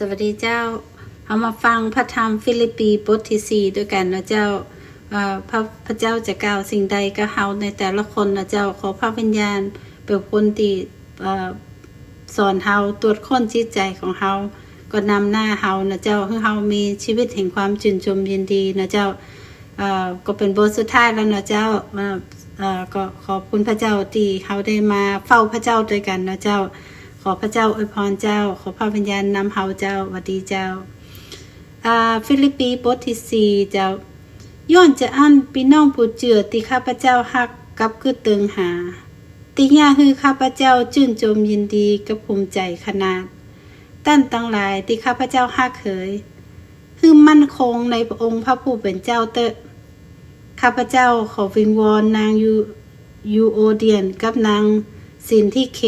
สวัสดีเจ้า เอามาฟังพระธรรมฟิลิปปีบทที่สี่ด้วยกันนะเจ้าพระพระเจ้าจะกล่าวสิ่งใดก็เฮาในแต่ละคนนะเจ้าขอพระวิญญาณเป็นคนที่สอนเฮาตรวจค้นจิตใจของเฮาก็นำหน้าเฮานะเจ้าให้เฮามีชีวิตแห่งความชื่นชมยินดีนะเจ้าก็เป็นบทสุดท้ายแล้วนะเจ้าก็ขอบคุณพระเจ้าที่เฮาได้มาเฝ้าพระเจ้าด้วยกันนะเจ้า อพระเจ้าอวยพรเจ้า ขอพระวิญญาณนำเฮาเจ้าวัดดีเจ้าอ่าฟิลิปปีบทที่สี่เจ้าย้อนจะอันพี่น้องผู้เจือที่ข้าพเจ้าฮักกับคือเติงหา ติยาคือข้าพเจ้าชื่นชมยินดีกับภูมิใจขนาดตั้นตั้งหลายที่ข้าพเจ้าฮักเขยคือมั่นคงในพระองค์พระผู้เป็นเจ้าเตอะข้าพเจ้าขอวิงวอนนางยูยูโอเดียนกับนางสินที่เค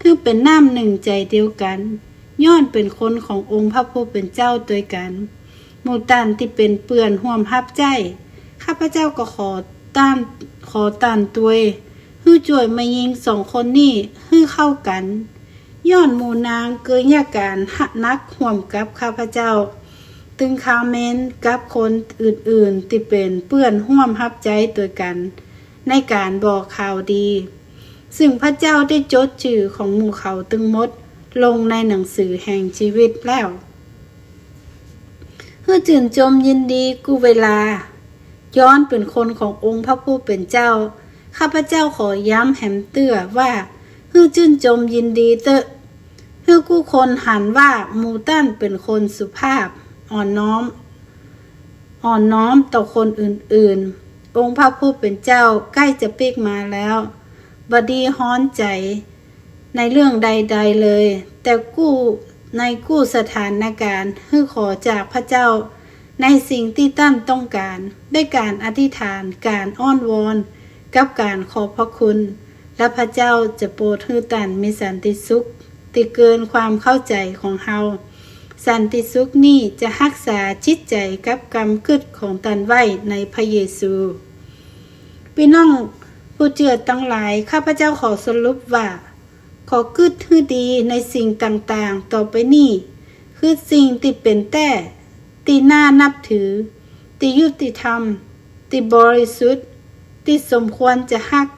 คือเป็นน้ำหนึ่งใจเดียวกัน ย้อนเป็นคนขององค์พระผู้เป็นเจ้าด้วกันหมูตันที่เป็นเปื่อนห่วมฮับใจ ข้าพเจ้าก็ขอต้านขอต้านตัวฮื้อจ่วยมายิงสองคนนี่ฮื้อเข้ากันย้อนหมูนางเกยยาการหักนักห่วมกับข้าพเจ้า ตึงคาเมนกับคนอื่นๆที่เป็นเปื่อนห่วมฮับใจตัวกัน ในการบอกข่าวดี ซึ่งพระเจ้าได้จดชื่อของหมู่เขาตึงมด ลงในหนังสือแห่งชีวิตแล้วเพื่อจื่นจมยินดีกูเวลา ย้อนเป็นคนขององค์พระผู้เป็นเจ้า ข้าพระเจ้าขอย้ำแหมเตื้อว่าเพื่อจื่นจมยินดีเตอะเพื่อกู้คนหันว่ามูตันเป็นคนสุภาพ อ่อนน้อม อ่อนน้อมต่อคนอื่นๆ องค์พระผู้เป็นเจ้าใกล้จะปีกมาแล้ว บดีฮ้อนใจ ในเรื่องใด ๆเลย แต่กู้ในกู้สถานการณ์คือขอจากพระเจ้า ในสิ่งที่ตั้นต้องการ ด้วยการอธิษฐาน การอ้อนวอน กับการขอบพระคุณ และพระเจ้าจะโปรดให้ตันมีสันติสุขที่เกินความเข้าใจของเฮาสันติสุขนี้จะรักษาจิตใจกับกรรมกึดของตันไว้ในพระเยซูพี่น้อง ผู้เจือตั้งหลาย ข้าพเจ้าขอสรุปว่า ขอกึดฮือดีในสิ่งต่างๆ ต่อไปนี้ คือสิ่งที่เป็นแต่ที่น่านับถือที่ยุติธรรมที่บริสุทธิ์ที่สมควรจะฮัก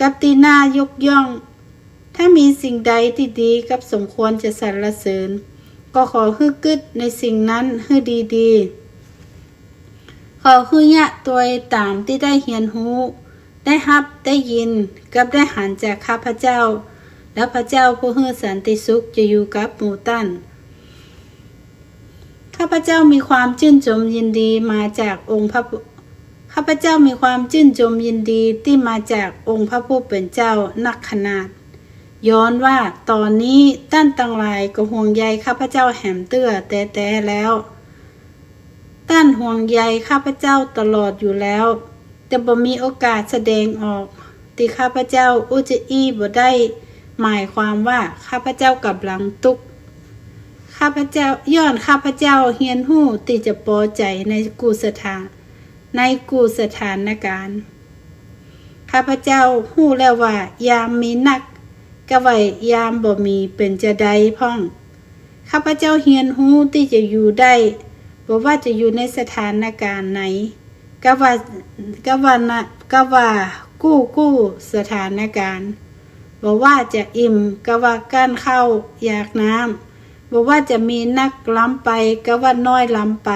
กับที่น่ายกย่อง ถ้ามีสิ่งใดที่ดีกับสมควรจะสรรเสริญ ก็ขอฮือกึดในสิ่งนั้นฮือดีๆขอฮือยะตัวตามที่ได้เฮียนหู ได้ฮับได้ยินกับได้หันจากข้าพเจ้า และพระเจ้าผู้ให้สันติสุขจะอยู่กับหมูตันข้าพเจ้ามีความชื่นชมยินดีมาจากองค์พระข้าพเจ้ามีความชื่นชมยินดีที่มาจากองค์พระผู้เป็นเจ้านักขนาด ย้อนว่าตอนนี้ตั้นตังหลายก็ห่วงใยข้าพเจ้าแหมเตื้อแต่แต่แล้วตั้นห่วงใยข้าพเจ้าตลอดอยู่แล้ว แต่บ่มีโอกาสแสดงออกที่ข้าพเจ้าอุจอีบ่ได้หมายความว่าข้าพเจ้ากับหลังตุก ข้าพเจ้าย้อนข้าพเจ้าเฮียนหู้ที่จะปอใจในกูสถานในกูสถานการณ์ ข้าพเจ้าหู้แล้วว่ายามมีนักก็ไว้ยามบ่มีเป็นจะใดพ่อง ข้าพเจ้าเฮียนหู้ที่จะอยู่ได้บ่ว่าจะอยู่ในสถานการณ์ไหน ก็ว่าก็ว่านะก็ว่ากู้กู้สถานการณ์บอกว่าจะอิ่มก็ว่าก้านเข้าอยากน้ำบอกว่าจะมีนักล้ำไปก็ว่าน้อยล้ำไป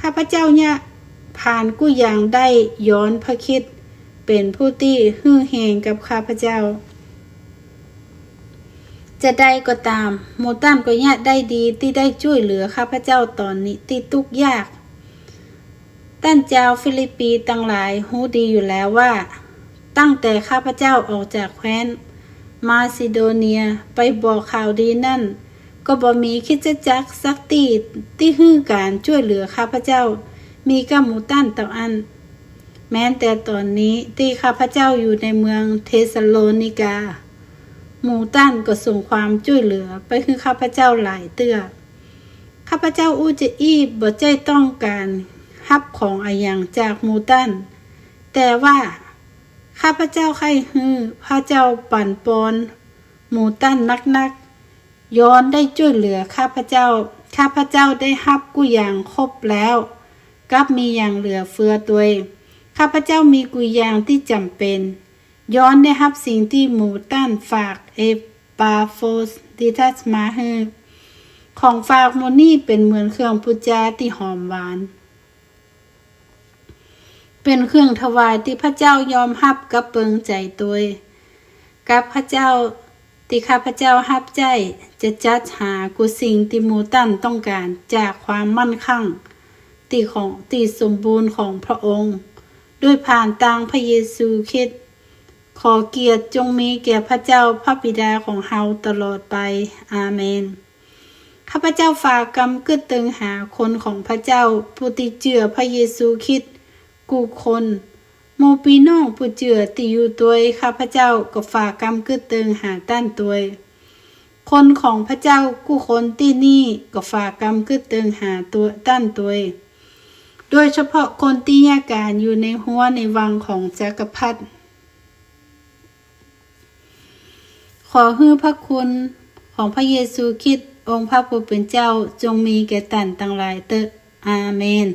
ข้าพเจ้าเนี่ยผ่านกู้อย่างได้ย้อนพระคิด เป็นผู้ที่ฮือแหงกับข้าพเจ้า จะได้ก็ตามโมตันก็เนี่ยได้ดีที่ได้ช่วยเหลือข้าพเจ้าตอนนี้ที่ทุกยาก ตั้นเจ้าฟิลิปปีตั้งหลายหูดีอยู่แล้วว่า ตั้งแต่ข้าพเจ้าออกจากแคว้น มาซิโดเนียไปบอกข่าวดีนั่น ก็บ่มีคิดจะจักสักตีที่ฮื้อการช่วยเหลือข้าพเจ้า มีกับหมูตันต่ออัน แม้แต่ตอนนี้ที่ข้าพเจ้าอยู่ในเมืองเทสโลนิกา หมูตันก็ส่งความช่วยเหลือไปคือข้าพเจ้าหลายเตื้อข้าพเจ้าอูจะอีบ่ใจต้องการ ฮับของอะอย่างจากมูตัน แต่ว่า ข้าพเจ้าไข้ฮือพระเจ้าปั่นปอนมูตันนักนักๆย้อนได้ช่วยเหลือข้าพเจ้า ข้าพเจ้าได้รับกุอย่างครบแล้วกับมีอย่างเหลือเฟือตัวข้าพเจ้ามีกุยางที่จำเป็น ย้อนได้รับสิ่งที่หมูต้านฝากเอปาโฟสดิทัสมาเฮของฝากโมนี่เป็นเหมือนเครื่องพุจาที่หอมหวาน เป็นเครื่องถวายที่พระเจ้ายอมรับกับเปิงใจตัวกับพระเจ้าที่ข้าพเจ้ารับใจจะจัดหากุสิ่งที่มูตันต้องการจากความมั่นคงตีของตีสมบูรณ์ของพระองค์ ด้วยผ่านทางพระเยซูคริสต์ขอเกียรติจงมีแก่พระเจ้าพระบิดาของเฮาตลอดไปอาเมนข้าพเจ้าฝากกรรมกึดตึงหาคนของพระเจ้าผู้ติเจือพระเยซูคริสต์ กูคนโมปีน้องผู้เจือติอยู่ตัวข้าพเจ้าก็ฝากกรรมกึดตึงหาต้านตัวคนของพระเจ้ากู้คนที่นี่ก็ฝากกรรมกึดตึงหาตัวต้านตัวโดยเฉพาะคนที่แยกการอยู่ในหัวในวังของจักรพรรดิขอฮื้อพระคุณของพระเยซูคริสต์องค์พระผู้เป็นเจ้าจงมีแก่ตันทั้งหลายเตออาเมน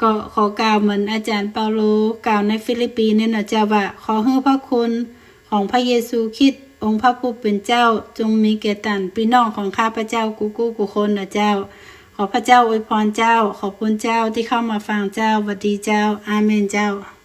ก็ขอกล่าวเหมือนอาจารย์เปาโลกล่าวในฟิลิปปีเนี่ยนะเจ้าว่าขอฮื้อพระคุณของพระเยซูคริสต์องค์พระผู้เป็นเจ้าจงมีแก่ตันพี่น้องของข้าพระเจ้ากูกู้กูคนนะเจ้า ขอพระเจ้าอวยพรเจ้า ขอบคุณเจ้าที่เข้ามาฟังเจ้าสวัดดีเจ้า อาเมนเจ้า